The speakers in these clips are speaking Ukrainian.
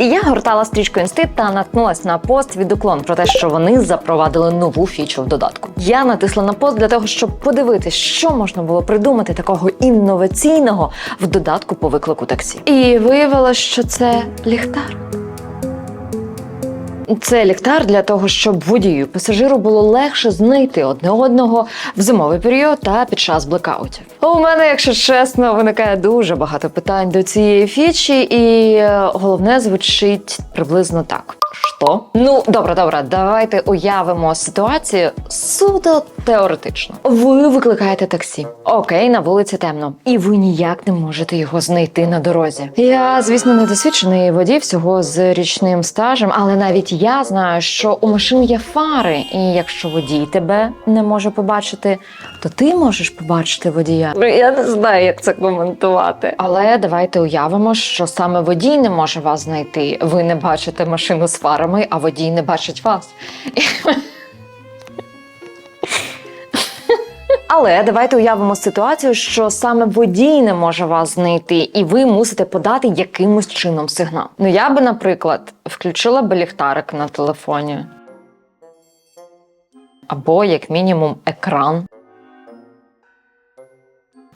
І я гортала стрічку інсти та наткнулась на пост від уклон про те, що вони запровадили нову фічу в додатку. Я натисла на пост для того, щоб подивитись, що можна було придумати такого інноваційного в додатку по виклику таксі. І виявилось, що це ліхтар. Це ліхтар для того, щоб водію пасажиру було легше знайти одне одного в зимовий період та під час блекаутів. У мене, якщо чесно, виникає дуже багато питань до цієї фічі, і е, головне звучить приблизно так. Що? Ну, добре, добре, давайте уявимо ситуацію суто теоретично. Ви викликаєте таксі. Окей, на вулиці темно, і ви ніяк не можете його знайти на дорозі. Я, звісно, не досвідчений водій всього з річним стажем, але навіть я знаю, що у машин є фари, і якщо водій тебе не може побачити, то ти можеш побачити водія. Я не знаю, як це коментувати. Але давайте уявимо, що саме водій не може вас знайти. Ви не бачите машину з фарами, а водій не бачить вас. Але давайте уявимо ситуацію, що саме водій не може вас знайти, і ви мусите подати якимось чином сигнал. Ну я би, наприклад, включила би ліхтарик на телефоні. Або, як мінімум, екран.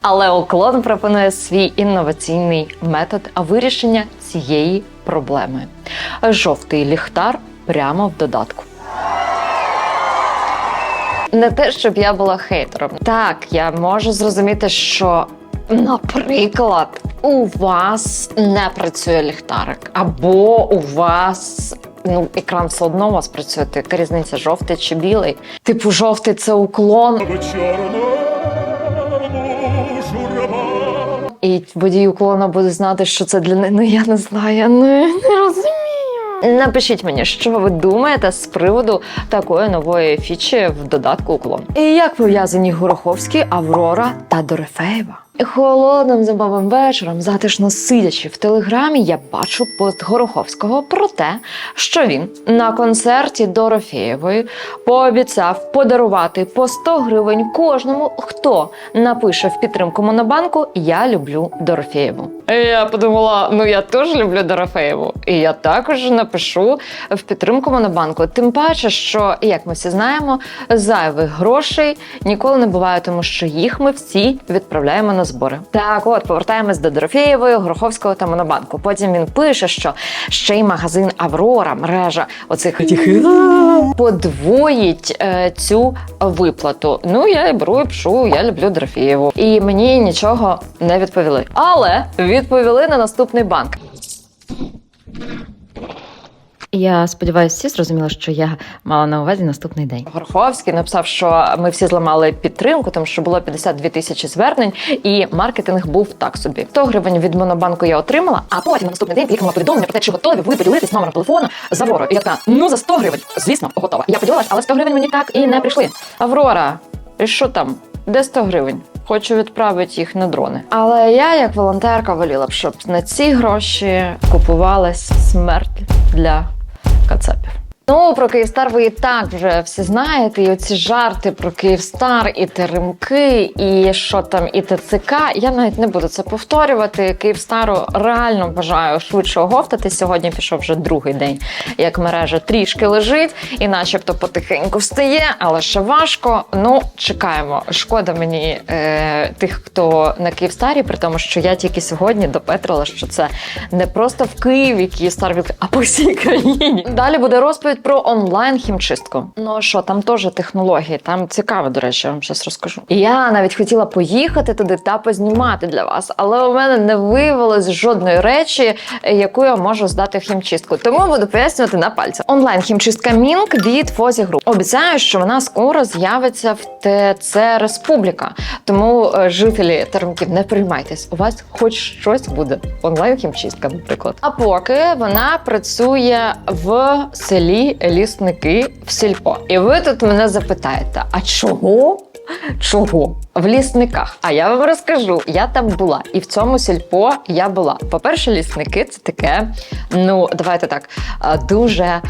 Але уклон пропонує свій інноваційний метод вирішення цієї проблеми: жовтий ліхтар прямо в додатку. Не те, щоб я була хейтером. Так, я можу зрозуміти, що, наприклад, у вас не працює ліхтарик, або у вас. Ну, екран все одно у вас працює. Яка різниця, жовтий чи білий? Типу, жовтий це уклон, в і водій уклона буде знати, що це для неї. Ну я не знаю, я не, не розумію. Напишіть мені, що ви думаєте з приводу такої нової фічі в додатку уклон. І як пов'язані Гороховський, Аврора та Дорофеєва. Холодним зимовим вечором, затишно сидячи в телеграмі, я бачу пост Гороховського про те, що він на концерті Дорофеєвої пообіцяв подарувати по 100 гривень кожному, хто напише в підтримку Монобанку Я люблю Дорофеєву. Я подумала: ну я теж люблю Дорофеєву, і я також напишу в підтримку Монобанку. Тим паче, що як ми всі знаємо, зайвих грошей ніколи не буває, тому що їх ми всі відправляємо на збори. Так, от повертаємось до Дорофєєвої, Гроховського та Монобанку. Потім він пише, що ще й магазин Аврора, мережа оцих подвоїть е, цю виплату. Ну я і беру і пшу, я люблю Дорофєєву. І мені нічого не відповіли. Але відповіли на наступний банк. Я сподіваюся, всі зрозуміли, що я мала на увазі наступний день. Горховський написав, що ми всі зламали підтримку, тому що було 52 тисячі звернень, і маркетинг був так собі. 100 гривень від монобанку я отримала, а потім на наступний день приїхало повідомлення про те, чи готові ви поділитись номером телефону з Авророю. І я така, ну за 100 гривень, звісно, готова. Я поділилась, але 100 гривень мені так і не прийшли. Аврора, і що там? Де 100 гривень? Хочу відправити їх на дрони. Але я, як волонтерка, воліла б, щоб на ці гроші купувалась смерть для кацапів. Ну, про Київстар ви і так вже всі знаєте. І оці жарти про Київстар, і теремки, і що там, і ТЦК. Я навіть не буду це повторювати. Київстару реально бажаю швидше оговтати. Сьогодні пішов вже другий день, як мережа трішки лежить, і начебто потихеньку встає, але ще важко. Ну, чекаємо. Шкода мені е, тих, хто на Київстарі, при тому, що я тільки сьогодні допетрила, що це не просто в Києві Київстар а по всій країні. Далі буде розповідь про онлайн хімчистку. Ну що, там теж технології, там цікаво, до речі, я вам щось розкажу. Я навіть хотіла поїхати туди та познімати для вас, але у мене не виявилось жодної речі, яку я можу здати в хімчистку. Тому буду пояснювати на пальцях. Онлайн хімчистка Мінк від Фозі Груп. Обіцяю, що вона скоро з'явиться в ТЦ Республіка. Тому е, жителі теремків не приймайтесь. У вас хоч щось буде. Онлайн хімчистка, наприклад. А поки вона працює в селі Лісники в сільпо. І ви тут мене запитаєте: а чого Чого? В лісниках. А я вам розкажу, я там була, і в цьому сільпо я була. По-перше, лісники це таке, ну давайте так, е, дуже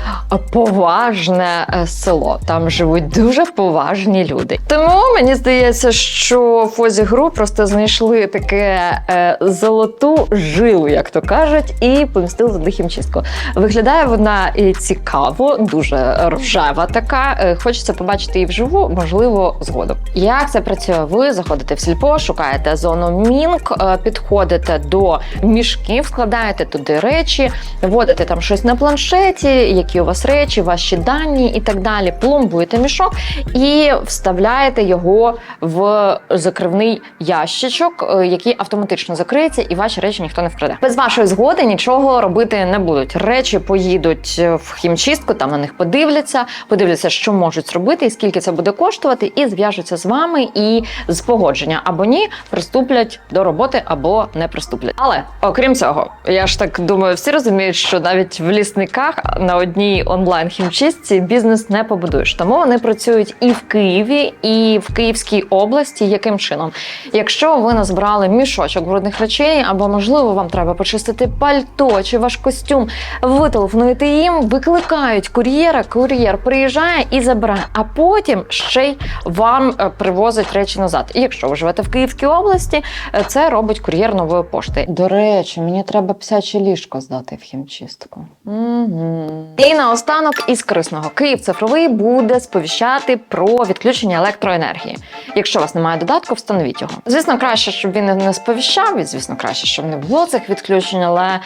поважне е, село. Там живуть дуже поважні люди. Тому мені здається, що Фозі Гру просто знайшли таке е, золоту жилу, як то кажуть, і помістили туди хімчистку. Виглядає вона і цікаво, дуже рожева така. Е, Хочеться побачити її вживу, можливо, згодом. Як це працює? Ви заходите в сільпо, шукаєте зону мінк, е, підходите до мішків, складаєте туди речі, вводите там щось на планшеті, які у вас речі, ваші дані і так далі. Пломбуєте мішок і вставляєте його в закривний ящичок, е, який автоматично закриється, і ваші речі ніхто не вкраде. Без вашої згоди нічого робити не будуть. Речі поїдуть в хімчистку, там на них подивляться, подивляться, що можуть зробити, і скільки це буде коштувати, і зв'яжуться з вами і з погодження або ні, приступлять до роботи або не приступлять. Але окрім цього, я ж так думаю, всі розуміють, що навіть в лісниках на одній онлайн хімчистці бізнес не побудуєш. Тому вони працюють і в Києві, і в Київській області. Яким чином? Якщо ви назбирали мішочок брудних речей, або можливо вам треба почистити пальто чи ваш костюм, ви телефонуєте їм, викликають кур'єра, кур'єр приїжджає і забирає, а потім ще й вам е, привозить речі назад. І якщо ви живете в Київській області, е, це робить кур'єр нової пошти. До речі, мені треба псяче ліжко здати в хімчистку. Угу. І наостанок із корисного Київ цифровий буде сповіщати про відключення електроенергії. Якщо у вас немає додатку, встановіть його. Звісно, краще, щоб він не сповіщав, і звісно, краще, щоб не було цих відключень, але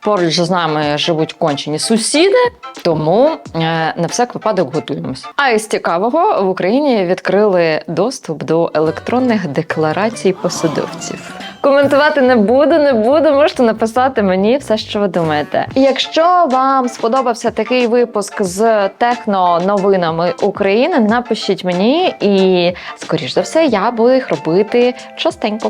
поруч з нами живуть кончені сусіди, тому е, на всяк випадок готуємось. А із цікавого в Україні відкрили доступ до електронних декларацій посадовців. Коментувати не буду, не буду. Можете написати мені все, що ви думаєте. Якщо вам сподобався такий випуск з техно-новинами України, напишіть мені, і скоріш за все я буду їх робити частенько.